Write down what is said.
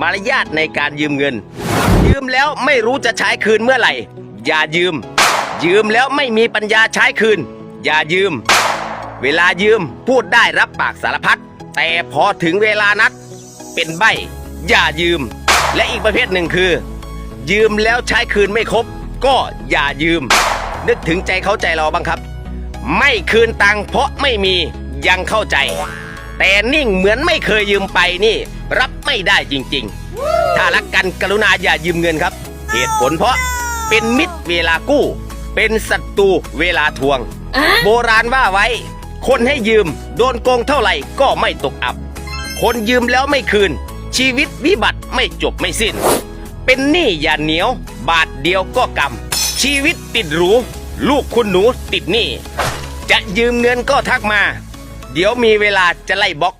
มารยาทในการยืมเงิน ยืมแล้วไม่รู้จะใช้คืนเมื่อไหร่ อย่ายืม ยืมแล้วไม่มีปัญญาใช้คืน อย่ายืม เวลายืมพูดได้รับปากสารพัดแต่พอถึงเวลานัด เป็นใบอย่ายืม และอีกประเภทหนึ่งคือ ยืมแล้วใช้คืนไม่ครบ ก็อย่ายืม นึกถึงใจเขาใจเราบ้างครับ ไม่คืนตังค์เพราะไม่มียังเข้าใจ แต่นิ่งเหมือนไม่เคยยืมไปนี่ รับไม่ได้จริงๆ ถ้ารักกันกรุณาอย่ายืมเงินครับ เหตุผลเพราะเป็นมิตรเวลากู้ เป็นศัตรูเวลาทวง โบราณว่าไว้ คนให้ยืมโดนโกงเท่าไหร่ก็ไม่ตกอับ คนยืมแล้วไม่คืน ชีวิตวิบัติไม่จบไม่สิ้น เป็นหนี้อย่าเหนียว บาทเดียวก็กำชีวิตติดหรูลูกคุณหนูติดหนี้จะยืมเงินก็ทักมา เดี๋ยวมีเวลาจะไล่บล็อก